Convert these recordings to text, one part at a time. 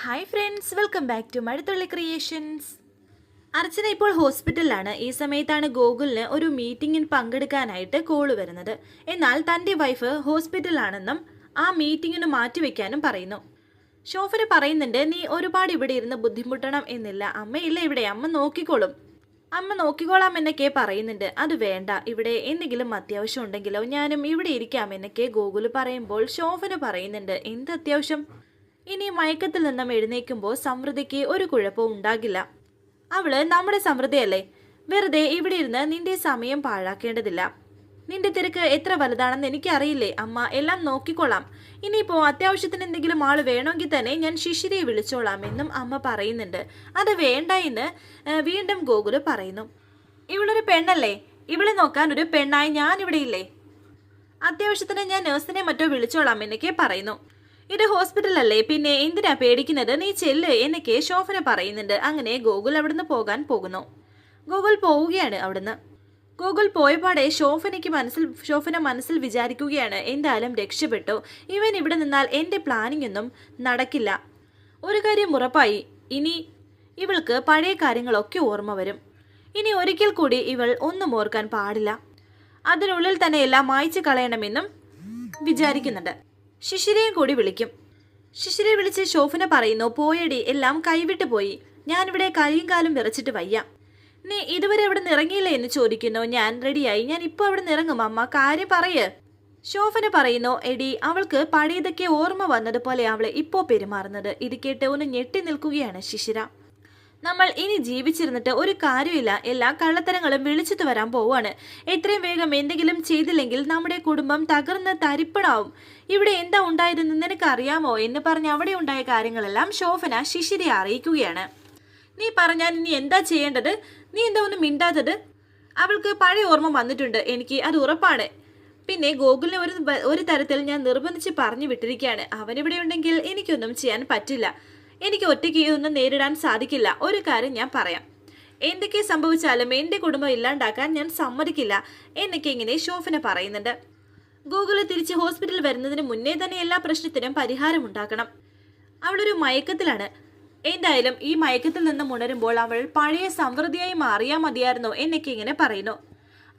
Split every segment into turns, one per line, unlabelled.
Hi friends welcome back to Mazhathulli creations Archana ഇപ്പോൾ ഹോസ്പിറ്റലിലാണ്. ഈ സമയത്താണ് ഗോകുലിന് ഒരു മീറ്റിംഗിൽ പങ്കെടുക്കാനായിട്ട് കോൾ വരുന്നത്. എന്നാൽ തന്റെ വൈഫ് ഹോസ്പിറ്റലാണെന്നും ആ മീറ്റിങ്ങിന് മാറ്റിവെക്കാനും പറയുന്നു. ഷോഫർ പറയുന്നുണ്ട് നീ ഒരുപാട് ഇവിടെ ഇരുന്ന് ബുദ്ധിമുട്ടണം എന്നില്ല. അമ്മയില്ല ഇവിടെ? അമ്മ നോക്കിക്കോളും. അമ്മ നോക്കിക്കോളാം എന്നൊക്കെ പറയുന്നുണ്ട്. അത് വേണ്ട. ഇവിടെ എന്തെങ്കിലും അത്യാവശ്യം ഉണ്ടെങ്കിലോ ഞാനും ഇവിടെ ഇരിക്കാം എന്നൊക്കെ ഗോകുൽ പറയുമ്പോൾ ശോഭന പറയുന്നുണ്ട്. എന്ത് അത്യാവശ്യം? ഇനി മയക്കത്തിൽ നിന്നും എഴുന്നേക്കുമ്പോൾ സമൃദ്ധിക്ക് ഒരു കുഴപ്പവും ഉണ്ടാകില്ല. അവൾ നമ്മുടെ സമൃദ്ധിയല്ലേ? വെറുതെ ഇവിടെ ഇരുന്ന് നിന്റെ സമയം പാഴാക്കേണ്ടതില്ല. നിന്റെ തിരക്ക് എത്ര വലുതാണെന്ന് എനിക്കറിയില്ലേ അമ്മ. എല്ലാം നോക്കിക്കൊള്ളാം. ഇനിയിപ്പോ അത്യാവശ്യത്തിന് എന്തെങ്കിലും ആൾ വേണമെങ്കിൽ തന്നെ ഞാൻ ശിശിരയെ വിളിച്ചോളാം എന്നും അമ്മ പറയുന്നുണ്ട്. അത് വേണ്ട എന്ന് വീണ്ടും ഗോകുൽ പറയുന്നു. ഇവളൊരു പെണ്ണല്ലേ? ഇവളെ നോക്കാൻ ഒരു പെണ്ണായി ഞാൻ ഇവിടെ ഇല്ലേ? അത്യാവശ്യത്തിന് ഞാൻ നേഴ്സിനെ മറ്റോ വിളിച്ചോളാം എന്നൊക്കെ പറയുന്നു. ഇത് ഹോസ്പിറ്റലല്ലേ? പിന്നെ എന്തിനാ പേടിക്കുന്നത്? നീ ചെല്ല് എന്നൊക്കെ ശോഭന പറയുന്നുണ്ട്. അങ്ങനെ ഗോകുൽ അവിടുന്ന് പോകാൻ പോകുന്നു. ഗോകുൽ പോവുകയാണ് അവിടുന്ന്. ഗോകുൽ പോയപാടെ ശോഭനയ്ക്ക് മനസ്സിൽ ശോഭന മനസ്സിൽ വിചാരിക്കുകയാണ് എന്തായാലും രക്ഷപ്പെട്ടു. ഇവൻ ഇവിടെ നിന്നാൽ എന്റെ പ്ലാനിംഗ് ഒന്നും നടക്കില്ല. ഒരു കാര്യം ഉറപ്പായി. ഇനി ഇവൾക്ക് പഴയ കാര്യങ്ങളൊക്കെ ഓർമ്മ വരും. ഇനി ഒരിക്കൽ കൂടി ഇവൾ ഒന്നും ഓർക്കാൻ പാടില്ല. അതിനുള്ളിൽ തന്നെ എല്ലാം മായ്ച്ചു കളയണമെന്നും വിചാരിക്കുന്നുണ്ട്. ശിശിരയും കൂടി വിളിക്കും. ശിശിരെ വിളിച്ച് ശോഭന പറയുന്നു പോയടി എല്ലാം കൈവിട്ട് പോയി. ഞാനിവിടെ കൈയും കാലും വിറച്ചിട്ട് വയ്യ. നീ ഇതുവരെ അവിടെ നിറങ്ങിയില്ലേ എന്ന് ചോദിക്കുന്നു. ഞാൻ റെഡിയായി. ഞാൻ ഇപ്പോൾ അവിടെ നിറങ്ങും അമ്മ. കാര്യം പറയേ. ശോഭന പറയുന്നു എടി അവൾക്ക് പഴയതൊക്കെ ഓർമ്മ വന്നതുപോലെ അവളെ ഇപ്പോൾ പെരുമാറുന്നത്. ഇത് കേട്ട് ഒന്ന് ഞെട്ടി നിൽക്കുകയാണ് ശിശിര. നമ്മൾ ഇനി ജീവിച്ചിരുന്നിട്ട് ഒരു കാര്യമില്ല എല്ലാ കള്ളത്തരങ്ങളും വിളിച്ചിട്ട് വരാൻ പോവുകയാണ്. എത്രയും വേഗം എന്തെങ്കിലും ചെയ്തില്ലെങ്കിൽ നമ്മുടെ കുടുംബം തകർന്ന് തരിപ്പണാവും. ഇവിടെ എന്താ ഉണ്ടായതെന്ന് നിനക്ക് അറിയാമോ എന്ന് പറഞ്ഞ് അവിടെ ഉണ്ടായ കാര്യങ്ങളെല്ലാം ശോഭന ശിശിരെ അറിയിക്കുകയാണ്. നീ പറഞ്ഞാൽ ഇനി എന്താ ചെയ്യേണ്ടത്? നീ എന്താ ഒന്നും മിണ്ടാത്തത്? അവൾക്ക് പഴയ ഓർമ്മ വന്നിട്ടുണ്ട്. എനിക്ക് അത് ഉറപ്പാണ്. പിന്നെ ഗോകുലിനെ ഒരു ഒരു തരത്തിൽ ഞാൻ നിർബന്ധിച്ച് പറഞ്ഞു വിട്ടിരിക്കുകയാണ്. അവനിവിടെ ഉണ്ടെങ്കിൽ എനിക്കൊന്നും ചെയ്യാൻ പറ്റില്ല. എനിക്ക് ഒറ്റയ്ക്ക് ഇതൊന്നും നേരിടാൻ സാധിക്കില്ല. ഒരു കാര്യം ഞാൻ പറയാം. എന്തൊക്കെ സംഭവിച്ചാലും എന്റെ കുടുംബം ഇല്ലാണ്ടാക്കാൻ ഞാൻ സമ്മതിക്കില്ല എന്നൊക്കെ ഇങ്ങനെ ശോഭന പറയുന്നുണ്ട്. ഗൂഗിൾ തിരിച്ച് ഹോസ്പിറ്റലിൽ വരുന്നതിന് മുന്നേ തന്നെ എല്ലാ പ്രശ്നത്തിനും പരിഹാരം ഉണ്ടാക്കണം. അവളൊരു മയക്കത്തിലാണ്. എന്തായാലും ഈ മയക്കത്തിൽ നിന്നും ഉണരുമ്പോൾ അവൾ പഴയ സമൃദ്ധിയായി മാറിയാൽ മതിയായിരുന്നു എന്നൊക്കെ ഇങ്ങനെ പറയുന്നു.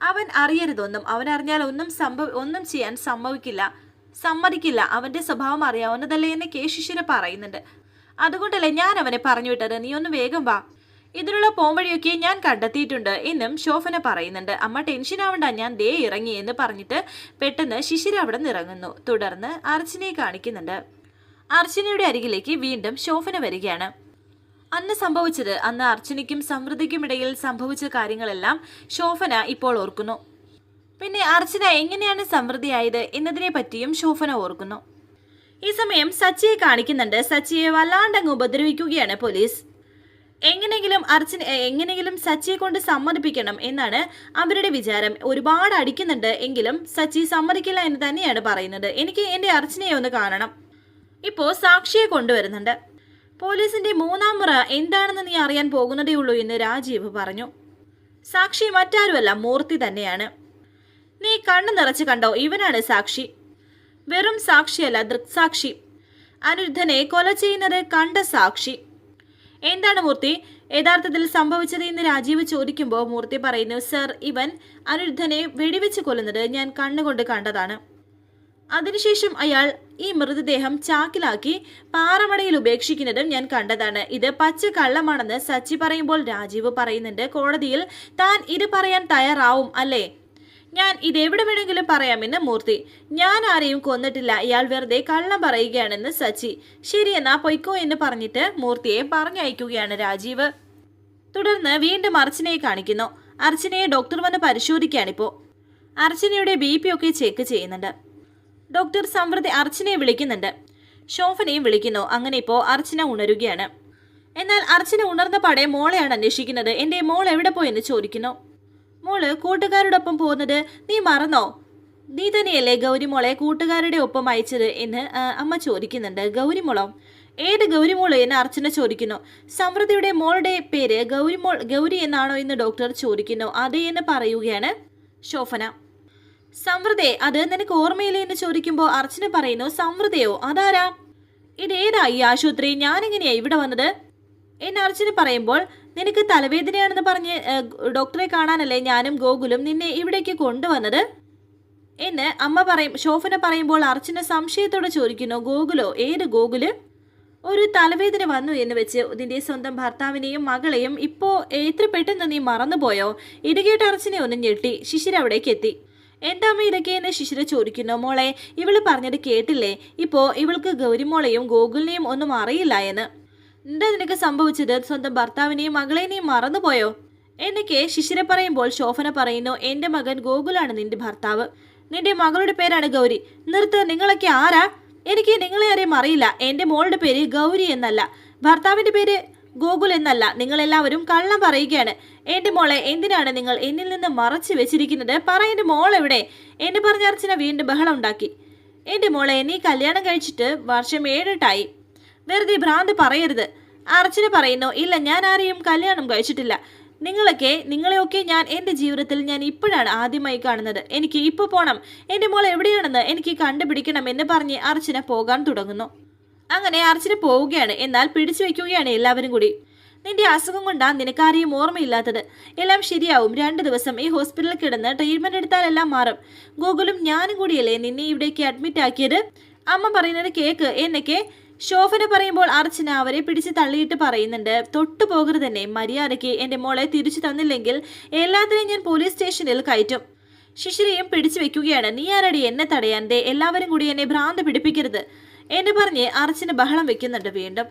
അവൻ അറിയരുതൊന്നും അവൻ അറിഞ്ഞാൽ ഒന്നും സംഭവ ഒന്നും ചെയ്യാൻ സംഭവിക്കില്ല സമ്മതിക്കില്ല അവന്റെ സ്വഭാവം അറിയാവുന്നതല്ലേ എന്ന് കെ ശിശിര പറയുന്നുണ്ട്. അതുകൊണ്ടല്ലേ ഞാൻ അവനെ പറഞ്ഞു വിട്ടത്? നീ ഒന്ന് വേഗം വാ. ഇതിനുള്ള പോംവഴിയൊക്കെ ഞാൻ കണ്ടെത്തിയിട്ടുണ്ട് എന്നും ശോഭന പറയുന്നുണ്ട്. അമ്മ ടെൻഷൻ ആവണ്ട ഞാൻ ദേ ഇറങ്ങി എന്ന് പറഞ്ഞിട്ട് പെട്ടെന്ന് ശിശിര അവിടെ നിന്ന് ഇറങ്ങുന്നു തുടർന്ന് അർച്ചനയെ കാണിക്കുന്നുണ്ട്. അർച്ചനയുടെ അരികിലേക്ക് വീണ്ടും ശോഭന വരികയാണ്. അന്ന് സംഭവിച്ചത് അന്ന് അർച്ചനയ്ക്കും സമൃദ്ധിക്കും ഇടയിൽ സംഭവിച്ച കാര്യങ്ങളെല്ലാം ശോഭന ഇപ്പോൾ ഓർക്കുന്നു. പിന്നെ അർച്ചന എങ്ങനെയാണ് സമൃദ്ധിയായത് എന്നതിനെ പറ്റിയും ശോഭന ഓർക്കുന്നു. ഈ സമയം സച്ചിയെ കാണിക്കുന്നുണ്ട്. സച്ചിയെ വല്ലാണ്ടങ്ങ് ഉപദ്രവിക്കുകയാണ് പോലീസ്. എങ്ങനെയെങ്കിലും അർച്ചൻ എങ്ങനെയെങ്കിലും സച്ചിയെ കൊണ്ട് സമ്മതിപ്പിക്കണം എന്നാണ് അവരുടെ വിചാരം. ഒരുപാട് അടിക്കുന്നുണ്ട് എങ്കിലും സച്ചി സമ്മതിക്കില്ല എന്ന് തന്നെയാണ് പറയുന്നത്. എനിക്ക് എന്റെ അർച്ചനയെ ഒന്ന് കാണണം. ഇപ്പോ സാക്ഷിയെ കൊണ്ടുവരുന്നുണ്ട്. പോലീസിന്റെ മൂന്നാം മുറ എന്താണെന്ന് നീ അറിയാൻ പോകുന്നതേ ഉള്ളൂ എന്ന് രാജീവ് പറഞ്ഞു. സാക്ഷി മറ്റാരുമല്ല മൂർത്തി തന്നെയാണ്. നീ കണ്ണു നിറച്ച് കണ്ടോ? ഇവനാണ് സാക്ഷി. വെറും സാക്ഷിയല്ല ദൃക്സാക്ഷി. അനിരുദ്ധനെ കൊല ചെയ്യുന്നത് കണ്ട സാക്ഷി. എന്താണ് മൂർത്തി? യഥാർത്ഥത്തിൽ സംഭവിച്ചത് എന്ന് രാജീവ് ചോദിക്കുമ്പോൾ മൂർത്തി പറയുന്നു സർ ഇവൻ അനിരുദ്ധനെ വെടിവെച്ച് കൊല്ലുന്നത് ഞാൻ കണ്ണുകൊണ്ട് കണ്ടതാണ്. അതിനുശേഷം അയാൾ ഈ മൃതദേഹം ചാക്കിലാക്കി പാറമടയിൽ ഉപേക്ഷിക്കുന്നതും ഞാൻ കണ്ടതാണ്. ഇത് പച്ച കള്ളമാണെന്ന് സച്ചി പറയുമ്പോൾ രാജീവ് പറയുന്നുണ്ട് കോടതിയിൽ താൻ ഇത് പറയാൻ തയ്യാറാവും അല്ലേ? ഞാൻ ഇത് എവിടെ വേണമെങ്കിലും പറയാമെന്ന് മൂർത്തി. ഞാൻ ആരെയും കൊന്നിട്ടില്ല. ഇയാൾ വെറുതെ കള്ളം പറയുകയാണെന്ന് സച്ചി. ശരി എന്നാ പൊയ്ക്കോ എന്ന് പറഞ്ഞിട്ട് മൂർത്തിയെ പറഞ്ഞയക്കുകയാണ് രാജീവ്. തുടർന്ന് വീണ്ടും അർച്ചനയെ കാണിക്കുന്നു. അർച്ചനയെ ഡോക്ടർ വന്ന് പരിശോധിക്കുകയാണിപ്പോ അർച്ചനയുടെ ബി പി ഒക്കെ ചെക്ക് ചെയ്യുന്നുണ്ട്. ഡോക്ടർ സമൃദ്ധി അർച്ചനയെ വിളിക്കുന്നുണ്ട്. ശോഭനയും വിളിക്കുന്നു. അങ്ങനെ ഇപ്പോൾ അർച്ചന ഉണരുകയാണ്. എന്നാൽ അർച്ചന ഉണർന്ന പടെ മോളെയാണ് അന്വേഷിക്കുന്നത്. എന്റെ മോൾ എവിടെ പോയെന്ന് ചോദിക്കുന്നു. മോൾ കൂട്ടുകാരോടൊപ്പം പോകുന്നത് നീ മറന്നോ? നീ തന്നെയല്ലേ ഗൗരിമോളെ കൂട്ടുകാരുടെ ഒപ്പം അയച്ചത് എന്ന് അമ്മ ചോദിക്കുന്നുണ്ട്. ഗൗരിമോളോ? ഏത് ഗൗരിമോൾ എന്ന് അർച്ചന ചോദിക്കുന്നു. സമൃദ്ധിയുടെ മോളുടെ പേര് ഗൗരിമോൾ ഗൗരി എന്നാണോ എന്ന് ഡോക്ടർ ചോദിക്കുന്നു. അതെ എന്ന് പറയുകയാണ് ശോഭന. സമൃദ്ധയെ അത് നിനക്ക് ഓർമ്മയില്ലേ എന്ന് ചോദിക്കുമ്പോൾ അർച്ചന പറയുന്നു സമൃദ്ധയോ അതാരാ? ഇതേതാ ഈ ആശുപത്രി? ഞാനെങ്ങനെയാ ഇവിടെ വന്നത്? എന്ന് അർച്ചന പറയുമ്പോൾ നിനക്ക് തലവേദനയാണെന്ന് പറഞ്ഞ് ഡോക്ടറെ കാണാനല്ലേ ഞാനും ഗോകുലും നിന്നെ ഇവിടേക്ക് കൊണ്ടുവന്നത്? എന്ന് അമ്മ പറയും ശോഭന പറയുമ്പോൾ അർച്ചന സംശയത്തോടെ ചോദിക്കുന്നു ഗോകുലോ ഏത് ഗോകുൽ? ഒരു തലവേദന വന്നു എന്ന് വെച്ച് നിന്റെ സ്വന്തം ഭർത്താവിനെയും മകളെയും ഇപ്പോ എത്ര പെട്ടെന്ന് നീ മറന്നുപോയോ? ഇടുകേട്ട് കേട്ട് അർച്ചനെ ഒന്ന് ഞെട്ടി ശിശിര അവിടേക്ക് എത്തി. എന്താ അമ്മ ഇതൊക്കെ എന്ന് ശിശിര ചോദിക്കുന്നു മോളെ ഇവൾ പറഞ്ഞത് കേട്ടില്ലേ? ഇപ്പോ ഇവൾക്ക് ഗൗരിമോളെയും ഗോകുലിനെയും ഒന്നും അറിയില്ല എന്ന്. എന്താ നിനക്ക് സംഭവിച്ചത്? സ്വന്തം ഭർത്താവിനെയും മകളെയും മറന്നുപോയോ? എന്നൊക്കെ ശിശിര പറയുമ്പോൾ ശോഭന പറയുന്നു എന്റെ മകൻ ഗോകുലാണ് നിന്റെ ഭർത്താവ്. നിന്റെ മകളുടെ പേരാണ് ഗൗരി. നിർത്ത് നിങ്ങളൊക്കെ ആരാ? എനിക്ക് നിങ്ങളെ ആരെയും അറിയില്ല. എന്റെ മോളുടെ പേര് ഗൗരി എന്നല്ല. ഭർത്താവിന്റെ പേര് ഗോകുൽ എന്നല്ല. നിങ്ങൾ എല്ലാവരും കള്ളം പറയുകയാണ്. എന്റെ മോളെ എന്തിനാണ് നിങ്ങൾ എന്നിൽ നിന്ന് മറച്ചു വെച്ചിരിക്കുന്നത്? പറ എന്റെ മോൾ എവിടെ എന്ന് പറഞ്ഞ അർച്ചന വീണ്ടും ബഹളം ഉണ്ടാക്കി. എന്റെ മോളെ നീ കല്യാണം കഴിച്ചിട്ട് വർഷം ഏഴെട്ടായി. വെറുതെ ഭ്രാന്ത് പറയരുത്. അർച്ചന പറയുന്നു ഇല്ല ഞാൻ ആരെയും കല്യാണം കഴിച്ചിട്ടില്ല. നിങ്ങളൊക്കെ നിങ്ങളെയൊക്കെ ഞാൻ എന്റെ ജീവിതത്തിൽ ഞാൻ ഇപ്പോഴാണ് ആദ്യമായി കാണുന്നത്. എനിക്ക് ഇപ്പോൾ പോകണം എന്റെ മോൾ എവിടെയാണെന്ന് എനിക്ക് കണ്ടുപിടിക്കണം എന്ന് പറഞ്ഞ് അർച്ചന പോകാൻ തുടങ്ങുന്നു. അങ്ങനെ അർച്ചന പോവുകയാണ്. എന്നാൽ പിടിച്ചു വയ്ക്കുകയാണ് എല്ലാവരും കൂടി. നിന്റെ അസുഖം കൊണ്ടാ നിനക്കാരെയും ഓർമ്മയില്ലാത്തത്. എല്ലാം ശരിയാവും. രണ്ട് ദിവസം ഈ ഹോസ്പിറ്റലിൽ കിടന്ന് ട്രീറ്റ്മെന്റ് എടുത്താൽ എല്ലാം മാറും. ഗോകുലും ഞാനും കൂടിയല്ലേ നിന്നെ ഇവിടേക്ക് അഡ്മിറ്റ് ആക്കിയത് അമ്മ പറയുന്നത് കേക്ക്. എന്നൊക്കെ ശോഭന പറയുമ്പോൾ അർച്ചന അവരെ പിടിച്ച് തള്ളിയിട്ട് പറയുന്നുണ്ട്. തൊട്ടു പോകരുത് തന്നെ മര്യാദയ്ക്ക് എന്റെ മോളെ തിരിച്ചു തന്നില്ലെങ്കിൽ എല്ലാത്തിനെയും ഞാൻ പോലീസ് സ്റ്റേഷനിൽ കയറ്റും. ശിശിരയും പിടിച്ചു വെക്കുകയാണ്. നീ ആരടി എന്നെ തടയാൻ? ദേ എല്ലാവരും കൂടി എന്നെ ഭ്രാന്ത് പിടിപ്പിക്കരുത് എന്ന് പറഞ്ഞ് അർച്ചന ബഹളം വെക്കുന്നുണ്ട് വീണ്ടും.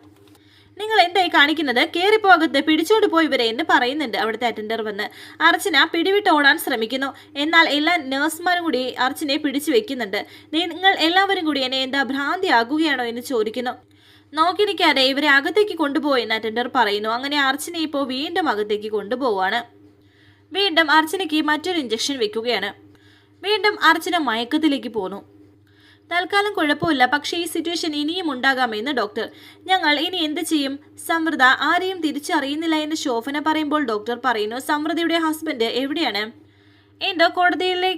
നിങ്ങൾ എന്തായി കാണിക്കുന്നത്? കയറിപ്പോകത്ത് പിടിച്ചോണ്ട് പോയി ഇവരെ എന്ന് പറയുന്നുണ്ട് അവിടുത്തെ അറ്റൻഡർ വന്ന്. അർച്ചന പിടിവിട്ട് ഓടാൻ ശ്രമിക്കുന്നു. എന്നാൽ എല്ലാ നഴ്സുമാരും കൂടി അർച്ചനയെ പിടിച്ചു വെക്കുന്നുണ്ട്. നിങ്ങൾ എല്ലാവരും കൂടി എന്നെ എന്താ ഭ്രാന്തിയാകുകയാണോ എന്ന് ചോദിക്കുന്നു. നോക്കി നിൽക്കാതെ ഇവരെ അകത്തേക്ക് കൊണ്ടുപോയെന്ന് അറ്റൻഡർ പറയുന്നു. അങ്ങനെ അർച്ചനെ ഇപ്പോൾ വീണ്ടും അകത്തേക്ക് കൊണ്ടുപോവാണ് വീണ്ടും അർച്ചനയ്ക്ക് മറ്റൊരു ഇഞ്ചക്ഷൻ വെക്കുകയാണ്. വീണ്ടും അർച്ചന മയക്കത്തിലേക്ക് പോന്നു. തൽക്കാലം കുഴപ്പമില്ല പക്ഷേ ഈ സിറ്റുവേഷൻ ഇനിയും ഉണ്ടാകാമെന്ന് ഡോക്ടർ ഞങ്ങൾ ഇനി എന്ത് ചെയ്യും? സമൃദ്ധ ആരെയും തിരിച്ചറിയുന്നില്ല എന്ന് ശോഭന പറയുമ്പോൾ ഡോക്ടർ പറയുന്നു സമൃദ്ധയുടെ ഹസ്ബൻഡ് എവിടെയാണ്? എന്തോ കോടതിയിലെ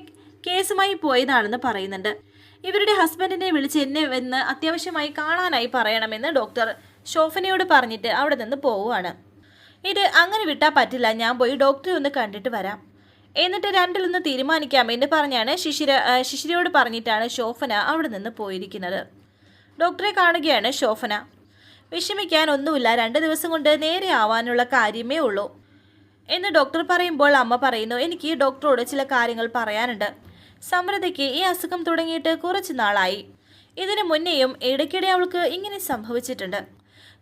കേസുമായി പോയതാണെന്ന് പറയുന്നുണ്ട്. ഇവരുടെ ഹസ്ബൻഡിനെ വിളിച്ച് എന്നെ വന്ന് അത്യാവശ്യമായി കാണാനായി പറയണമെന്ന് ഡോക്ടർ ശോഭനയോട് പറഞ്ഞിട്ട് അവിടെ നിന്ന് പോവുകയാണ്. ഇത് അങ്ങനെ വിട്ടാൽ പറ്റില്ല ഞാൻ പോയി ഡോക്ടറെ ഒന്ന് കണ്ടിട്ട് വരാം. എന്നിട്ട് രണ്ടിൽ നിന്ന് തീരുമാനിക്കാം എന്ന് പറഞ്ഞാണ് ശിശിര ശിശിരയോട് പറഞ്ഞിട്ടാണ് ശോഭന അവിടെ നിന്ന് പോയിരിക്കുന്നത്. ഡോക്ടറെ കാണുകയാണ് ശോഭന. വിഷമിക്കാൻ ഒന്നുമില്ല രണ്ട് ദിവസം കൊണ്ട് നേരെ ആവാനുള്ള കാര്യമേ ഉള്ളൂ എന്ന് ഡോക്ടർ പറയുമ്പോൾ അമ്മ പറയുന്നു എനിക്ക് ഡോക്ടറോട് ചില കാര്യങ്ങൾ പറയാനുണ്ട്. സമൃദ്ധയ്ക്ക് ഈ അസുഖം തുടങ്ങിയിട്ട് കുറച്ച് നാളായി. ഇതിനു മുന്നേയും ഇടയ്ക്കിടെ അവൾക്ക് ഇങ്ങനെ സംഭവിച്ചിട്ടുണ്ട്.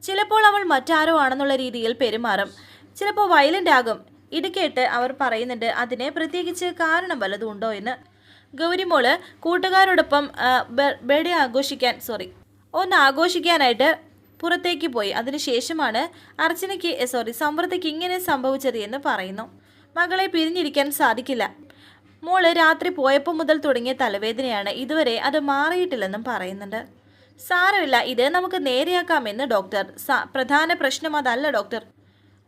ചിലപ്പോൾ അവൾ മറ്റാരോ ആണെന്നുള്ള രീതിയിൽ പെരുമാറും. ചിലപ്പോൾ വയലന്റ് ആകും. ഇത് കേട്ട് അവർ പറയുന്നുണ്ട് അതിനെ പ്രത്യേകിച്ച് കാരണം വല്ലതും ഉണ്ടോ എന്ന്? ഗൗരിമോൾ കൂട്ടുകാരോടൊപ്പം ബർത്ത്ഡേ ആഘോഷിക്കാൻ സോറി ഒന്ന് ആഘോഷിക്കാനായിട്ട് പുറത്തേക്ക് പോയി. അതിനുശേഷമാണ് അർച്ചനയ്ക്ക് സോറി സമൃദ്ധിക്ക് ഇങ്ങനെ സംഭവിച്ചത് എന്ന് പറയുന്നു. മകളെ പിരിഞ്ഞിരിക്കാൻ സാധിക്കില്ല. മോൾ രാത്രി പോയപ്പോൾ മുതൽ തുടങ്ങിയ തലവേദനയാണ്. ഇതുവരെ അത് മാറിയിട്ടില്ലെന്നും പറയുന്നുണ്ട്. സാരമില്ല ഇത് നമുക്ക് നേരെയാക്കാമെന്ന് ഡോക്ടർ പ്രധാന പ്രശ്നം അതല്ല ഡോക്ടർ.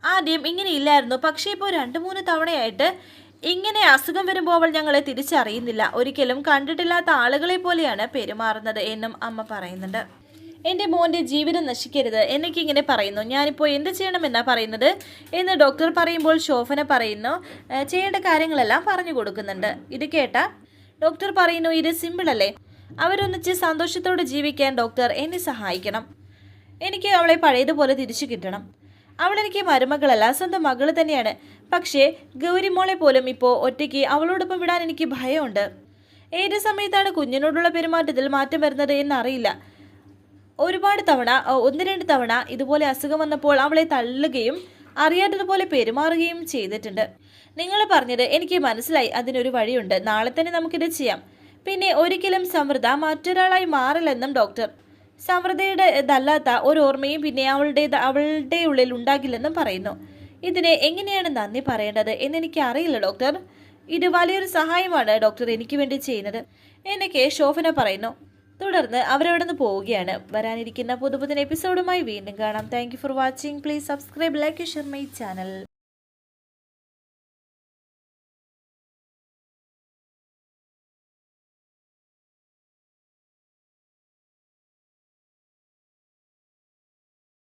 ആദ്യം ഇങ്ങനെ ഇല്ലായിരുന്നു. പക്ഷേ ഇപ്പോൾ രണ്ട് മൂന്ന് തവണയായിട്ട് ഇങ്ങനെ അസുഖം വരുമ്പോൾ അവൾ ഞങ്ങളെ തിരിച്ചറിയുന്നില്ല. ഒരിക്കലും കണ്ടിട്ടില്ലാത്ത ആളുകളെ പോലെയാണ് പെരുമാറുന്നത് എന്നും അമ്മ പറയുന്നുണ്ട്. എന്റെ മോന്റെ ജീവിതം നശിക്കരുത് എന്നൊക്കെ ഇങ്ങനെ പറയുന്നു. ഞാനിപ്പോൾ എന്ത് ചെയ്യണമെന്നാണ് പറയുന്നത്? എന്ന് ഡോക്ടർ പറയുമ്പോൾ ശോഭന പറയുന്നു. ചെയ്യേണ്ട കാര്യങ്ങളെല്ലാം പറഞ്ഞു കൊടുക്കുന്നുണ്ട്. ഇത് കേട്ട ഡോക്ടർ പറയുന്നു ഇത് സിമ്പിളല്ലേ അവരൊന്നിച്ച് സന്തോഷത്തോടെ ജീവിക്കാൻ ഡോക്ടർ എന്നെ സഹായിക്കണം. എനിക്ക് അവളെ പഴയതുപോലെ തിരിച്ചു കിട്ടണം. അവളെനിക്ക് മരുമകളല്ല സ്വന്തം മകൾ തന്നെയാണ്. പക്ഷേ ഗൗരിമോളെ പോലും ഇപ്പോൾ ഒറ്റയ്ക്ക് അവളോടൊപ്പം വിടാൻ എനിക്ക് ഭയമുണ്ട്. ഏത് സമയത്താണ് കുഞ്ഞിനോടുള്ള പെരുമാറ്റത്തിൽ മാറ്റം വരുന്നത് എന്നറിയില്ല. ഒരുപാട് തവണ ഒന്ന് രണ്ട് തവണ ഇതുപോലെ അസുഖം വന്നപ്പോൾ അവളെ തള്ളുകയും അറിയാത്തതുപോലെ പെരുമാറുകയും ചെയ്തിട്ടുണ്ട്. നിങ്ങൾ പറഞ്ഞത് എനിക്ക് മനസ്സിലായി അതിനൊരു വഴിയുണ്ട്. നാളെ തന്നെ നമുക്കിത് ചെയ്യാം. പിന്നെ ഒരിക്കലും സമൃദ്ധ മറ്റൊരാളായി മാറില്ലെന്നും ഡോക്ടർ. സമൃദ്ധയുടെ ഇതല്ലാത്ത ഒരു ഓർമ്മയും പിന്നെ അവളുടെ അവളുടെ ഉള്ളിൽ ഉണ്ടാകില്ലെന്നും പറയുന്നു. ഇതിനെ എങ്ങനെയാണ് നന്ദി പറയേണ്ടത് എന്നെനിക്ക് അറിയില്ല ഡോക്ടർ. ഇത് വലിയൊരു സഹായമാണ് ഡോക്ടർ എനിക്ക് വേണ്ടി ചെയ്യുന്നത് എന്നൊക്കെ ശോഭന പറയുന്നു. തുടർന്ന് അവരവിടെ നിന്ന് പോവുകയാണ്. വരാനിരിക്കുന്ന പുതുപുതിന എപ്പിസോഡുമായി വീണ്ടും കാണാം. Thank for watching please subscribe like share my channel